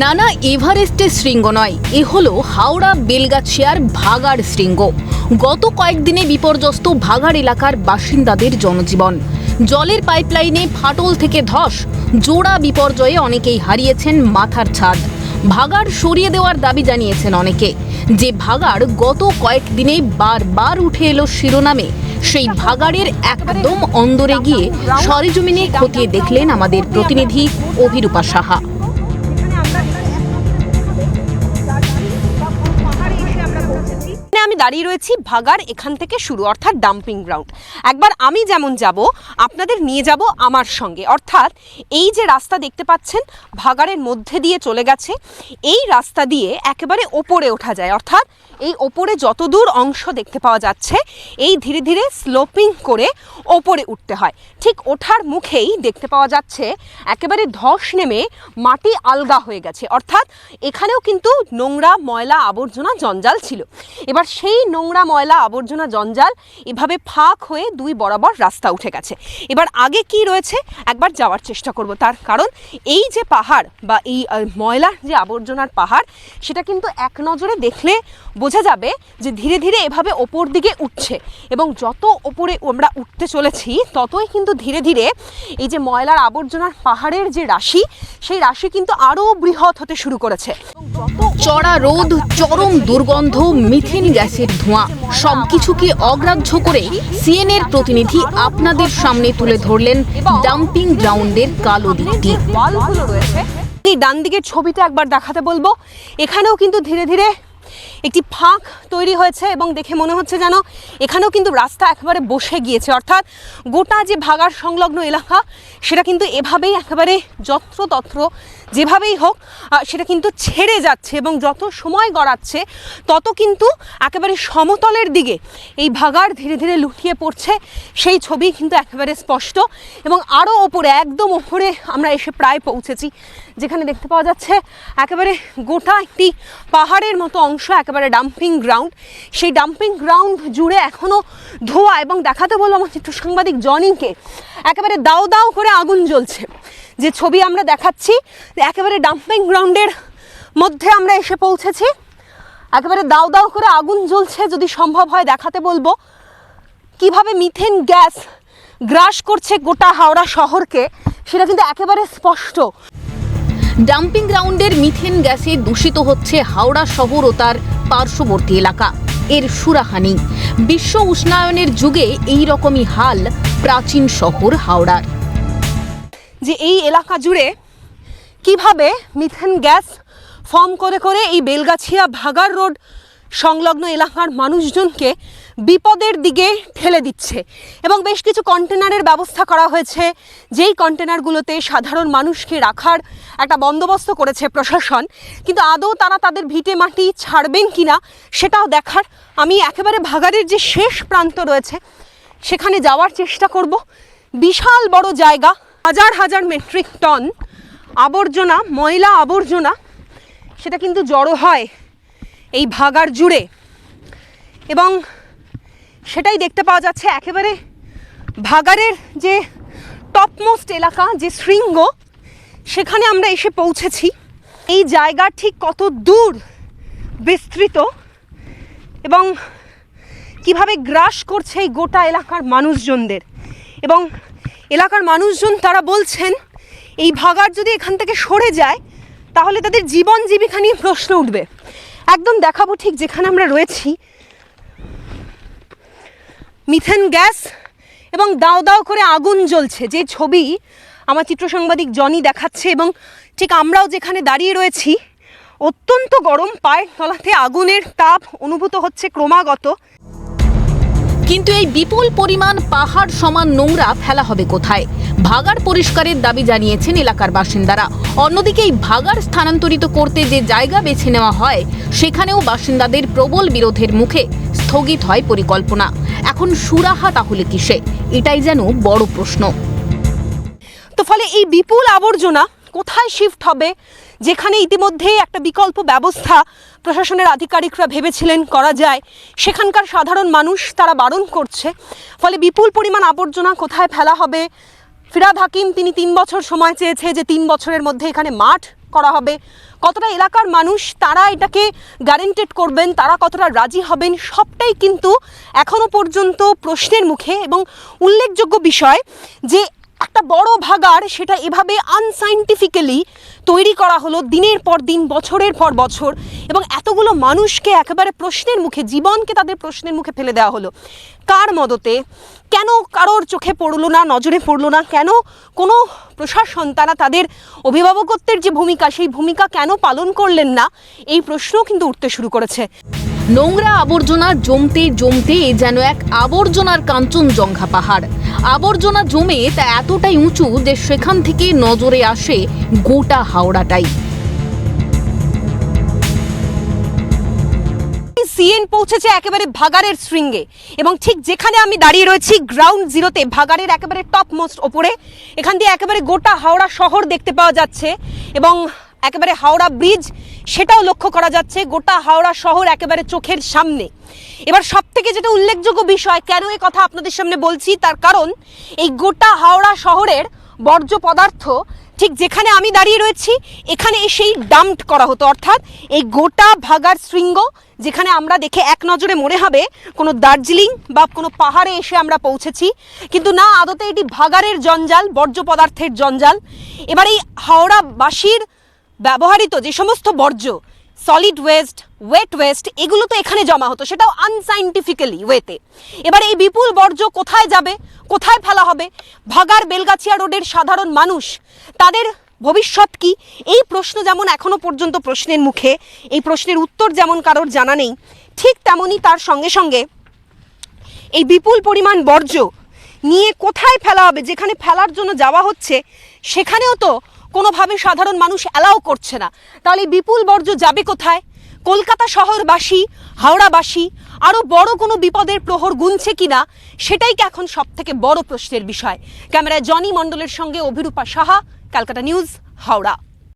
নানা এভারেস্টের শৃঙ্গ নয়, এ হলো হাওড়া বেলগাছিয়ার ভাগাড় শৃঙ্গ। গত কয়েকদিনে বিপর্যস্ত ভাগাড় এলাকার বাসিন্দাদের জনজীবন। জলের পাইপলাইনে ফাটল থেকে ধস, জোড়া বিপর্যয়ে অনেকেই হারিয়েছেন মাথার ছাদ। ভাগাড় সরিয়ে দেওয়ার দাবি জানিয়েছেন অনেকে। যে ভাগাড় গত কয়েকদিনে বারবার উঠে এলো শিরোনামে, সেই ভাগাড়ের একদম অন্দরে গিয়ে সরেজমিনে খতিয়ে দেখলেন আমাদের প্রতিনিধি অভিরূপা সাহা। আমি দাঁড়িয়ে রয়েছি ভাগার এখান থেকে শুরু, অর্থাৎ ডাম্পিং গ্রাউন্ড একবার আমি যেমন যাব, আপনাদের নিয়ে যাব আমার সঙ্গে। অর্থাৎ এই যে রাস্তা দেখতে পাচ্ছেন, ভাগাড়ের মধ্যে দিয়ে চলে গেছে, এই রাস্তা দিয়ে একেবারে ওপরে ওঠা যায়। অর্থাৎ এই ওপরে যতদূর অংশ দেখতে পাওয়া যাচ্ছে, এই ধীরে ধীরে স্লোপিং করে ওপরে উঠতে হয়। ঠিক ওঠার মুখেই দেখতে পাওয়া যাচ্ছে একেবারে ধস নেমে মাটি আলগা হয়ে গেছে। অর্থাৎ এখানেও কিন্তু নোংরা ময়লা আবর্জনা জঞ্জাল ছিল। এবার সেই নোংরা ময়লা আবর্জনা জঞ্জাল এভাবে ফাঁক হয়ে দুই বরাবর রাস্তা উঠে গেছে। এবার আগে কি রয়েছে একবার যাওয়ার চেষ্টা করব তার কারণ এই যে পাহাড় বা এই আহ, ময়লার যে আবর্জনার পাহাড় সেটা কিন্তু এক নজরে দেখলে বোঝা যাবে যে ধীরে ধীরে এভাবে ওপর দিকে উঠছে। এবং যত ওপরে আমরা উঠতে চলেছি ততই কিন্তু ধীরে ধীরে এই যে ময়লার আবর্জনার পাহাড়ের যে রাশি সেই রাশি কিন্তু আরও বৃহৎ হতে শুরু করেছে। চড়া রোদ চরম দুর্গন্ধ মিথেন গ্যাসের ধোঁয়া সবকিছুকে অগ্রাহ্য করে সিএনএর প্রতিনিধি আপনাদের সামনে তুলে ধরলেন ডাম্পিং গ্রাউন্ডের কালো দিকটি। ডান দিকের ছবিটা একবার দেখাতে বলব। এখানেও কিন্তু ধীরে ধীরে একটি ফাঁক তৈরি হয়েছে এবং দেখে মনে হচ্ছে যেন এখানেও কিন্তু রাস্তা একেবারে বসে গিয়েছে। অর্থাৎ গোটা যে ভাগার সংলগ্ন এলাকা, সেটা কিন্তু এভাবেই একেবারে যত্রতত্র যেভাবেই হোক সেটা কিন্তু ছেড়ে যাচ্ছে এবং যত সময় গড়াচ্ছে, তত কিন্তু একেবারে সমতলের দিকে এই ভাগার ধীরে ধীরে লুটিয়ে পড়ছে। সেই ছবি কিন্তু একেবারে স্পষ্ট এবং আরও ওপরে, একদম ওপরে আমরা এসে প্রায় পৌঁছেছি, যেখানে দেখতে পাওয়া যাচ্ছে একেবারে গোটা একটি পাহাড়ের মতো অংশ, একেবারে ডাম্পিং গ্রাউন্ড সেই ডাম্পিং গ্রাউন্ড জুড়ে এখনও ধোঁয়া এবং দেখাতে বলব আমার চিত্র সাংবাদিক জনিংকে একেবারে দাও দাও করে আগুন জ্বলছে। যে ছবি আমরা দেখাচ্ছি, একেবারে ডাম্পিং গ্রাউন্ডের মধ্যে আমরা এসে পৌঁছেছি। একেবারে দাও দাও করে আগুন জ্বলছে, যদি সম্ভব হয় দেখাতে বলব। কীভাবে মিথেন গ্যাস গ্রাস করছে গোটা হাওড়া শহরকে, সেটা কিন্তু একেবারে স্পষ্ট। ডাম্পিং গ্রাউন্ডের মিথেন গ্যাসে দূষিত হচ্ছে হাওড়া শহর ও তার পার্শ্ববর্তী এলাকা। এর সুরাহানি। বিশ্ব উষ্ণায়নের যুগে এই রকমই হাল প্রাচীন শহর হাওড়ার। যে এই এলাকা জুড়ে কীভাবে মিথেন গ্যাস ফর্ম করে করে এই বেলগাছিয়া ভাগার রোড সংলগ্ন এলাকার মানুষজনকে বিপদের দিকে ঠেলে দিচ্ছে। এবং বেশ কিছু কন্টেনারের ব্যবস্থা করা হয়েছে। যেই কন্টেনারগুলোতে সাধারণ মানুষকে রাখার একটা বন্দোবস্ত করেছে প্রশাসন, কিন্তু আদৌ তারা তাদের ভিটে মাটি ছাড়বেন কিনা সেটাও দেখার আমি একেবারে ভাগাড়ের যে শেষ প্রান্ত রয়েছে, সেখানে যাওয়ার চেষ্টা করব। বিশাল বড় জায়গা, হাজার হাজার মেট্রিক টন আবর্জনা, ময়লা আবর্জনা, সেটা কিন্তু জড়ো হয় এই ভাগার জুড়ে। এবং সেটাই দেখতে পাওয়া যাচ্ছে একেবারে ভাগাড়ের যে টপমোস্ট এলাকা, যে শৃঙ্গ, সেখানে আমরা এসে পৌঁছেছি। এই জায়গা ঠিক কত দূর বিস্তৃত এবং কীভাবে গ্রাস করছে এই গোটা এলাকার মানুষজনদের। এবং এলাকার মানুষজন তারা বলছেন, এই ভাগার যদি এখান থেকে সরে যায়, তাহলে তাদের জীবন জীবিকা নিয়ে প্রশ্ন উঠবে। একদম দেখাবো ঠিক যেখানে আমরা রয়েছি। মিথেন গ্যাস এবং দাও দাও করে আগুন জ্বলছে। যে ছবি আমার চিত্র সাংবাদিক জনি দেখাচ্ছে এবং ঠিক আমরাও যেখানে দাঁড়িয়ে রয়েছি, অত্যন্ত গরম পায়ের তলাতে আগুনের তাপ অনুভূত হচ্ছে ক্রমাগত। কিন্তু এই বিপুল পরিমাণ পাহাড় সমান নোংরা ফেলা হবে কোথায়? ভাগাড় পরিষ্কারের দাবি জানিয়েছেন এলাকার বাসিন্দারা। অন্যদিকে এই ভাগাড় স্থানান্তরিত করতে যে জায়গা বেছে নেওয়া হয়, সেখানেও বাসিন্দাদের প্রবল বিরোধের মুখে স্থগিত হয় পরিকল্পনা। এখন সুরাহা তাহলে কিসে? এটাই যেন বড় প্রশ্ন। তো ফলে এই বিপুল আবর্জনা কোথায় শিফট হবে? যেখানে ইতিমধ্যেই একটা বিকল্প ব্যবস্থা প্রশাসনের আধিকারিকরা ভেবেছিলেন করা যায়। সেখানকার সাধারণ মানুষ তারা বারণ করছে। ফলে বিপুল পরিমাণ আবর্জনা কোথায় ফেলা হবে? ফিরাদ হাকিম, তিনি তিন বছর সময় চেয়েছে যে তিন বছরের মধ্যে এখানে মাঠ করা হবে। কতটা এলাকার মানুষ তারা এটাকে গ্যারেন্টেড করবেন, তারা কতটা রাজি হবেন, সবটাই কিন্তু এখনও পর্যন্ত প্রশ্নের মুখে। এবং উল্লেখযোগ্য বিষয় যে একটা বড় ভাগার সেটা এভাবে আনসাইন্টিফিক্যালি তৈরি করা হলো দিনের পর দিন, বছরের পর বছর এবং এতগুলো মানুষকে একেবারে প্রশ্নের মুখে, জীবনকে তাদের প্রশ্নের মুখে ফেলে দেওয়া হলো। কার মদতে? কেন কারোর চোখে পড়ল না, নজরে পড়ল না? কেন কোনো প্রশাসন তারা তাদের অভিভাবকত্বের যে ভূমিকা, সেই ভূমিকা কেন পালন করলেন না? এই প্রশ্নও কিন্তু উঠতে শুরু করেছে। নোংরা আবর্জনা জমতে জমতে যেন এক আবর্জনার কাঞ্চনজঙ্ঘা পাহাড়। আবর্জনা জমে তা এতটাই উঁচু যে সেখান থেকে নজরে আসে গোটা হাওড়াটাই। সিএন পৌঁছেছে একেবারে ভাগাড়ের শৃঙ্গে এবং ঠিক যেখানে আমি দাঁড়িয়ে রয়েছি গ্রাউন্ড জিরোতে, ভাগাড়ের একেবারে টপ মোস্ট ওপরে, এখান দিয়ে একেবারে গোটা হাওড়া শহর দেখতে পাওয়া যাচ্ছে এবং একেবারে হাওড়া ব্রিজ সেটাও লক্ষ্য করা যাচ্ছে, গোটা হাওড়া শহর একেবারে চোখের সামনে। এবার সব থেকে যেটা উল্লেখযোগ্য বিষয়, কেন এ কথা আপনাদের সামনে বলছি? তার কারণ, এই গোটা হাওড়া শহরের বর্জ্য পদার্থ, ঠিক যেখানে আমি দাঁড়িয়ে রয়েছি, এখানে এসেই ডাম্পড করা হতো। অর্থাৎ, এই গোটা ভাগার শৃঙ্গ, যেখানে আমরা দেখে এক নজরে মনে হবে, কোনো দার্জিলিং বা কোনো পাহাড়ে এসে আমরা পৌঁছেছি। কিন্তু না, আদতে এটি ভাগাড়ের জঞ্জাল, বর্জ্য পদার্থের জঞ্জাল। এবার এই হাওড়াবাসীর ব্যবহৃত যে সমস্ত বর্জ্য সলিড ওয়েস্ট ওয়েট ওয়েস্ট এগুলো তো এখানে জমা হতো, সেটাও আনসাইন্টিফিক্যালি ওয়েতে এবার এই বিপুল বর্জ্য কোথায় যাবে, কোথায় ফেলা হবে? ভাগার বেলগাছিয়া রোডের সাধারণ মানুষ, তাদের ভবিষ্যৎ কি? এই প্রশ্ন যেমন এখনও পর্যন্ত প্রশ্নের মুখে, এই প্রশ্নের উত্তর যেমন কারোর জানা নেই, ঠিক তেমনই তার সঙ্গে সঙ্গে এই বিপুল পরিমাণ বর্জ্য নিয়ে কোথায় ফেলা হবে, যেখানে ফেলার জন্য যাওয়া হচ্ছে, সেখানেও তো কোনোভাবে সাধারণ মানুষ অ্যালাউ করছে না। তাহলে বিপুল বর্জ্য যাবে কোথায়? কলকাতা শহরবাসী, হাওড়াবাসী আরও বড় কোনো বিপদের প্রহর গুনছে কিনা, সেটাই কি এখন সব থেকে বড় প্রশ্নের বিষয়। ক্যামেরায় জনি মণ্ডলের সঙ্গে অভিরূপা সাহা, ক্যালকাটা নিউজ, হাওড়া।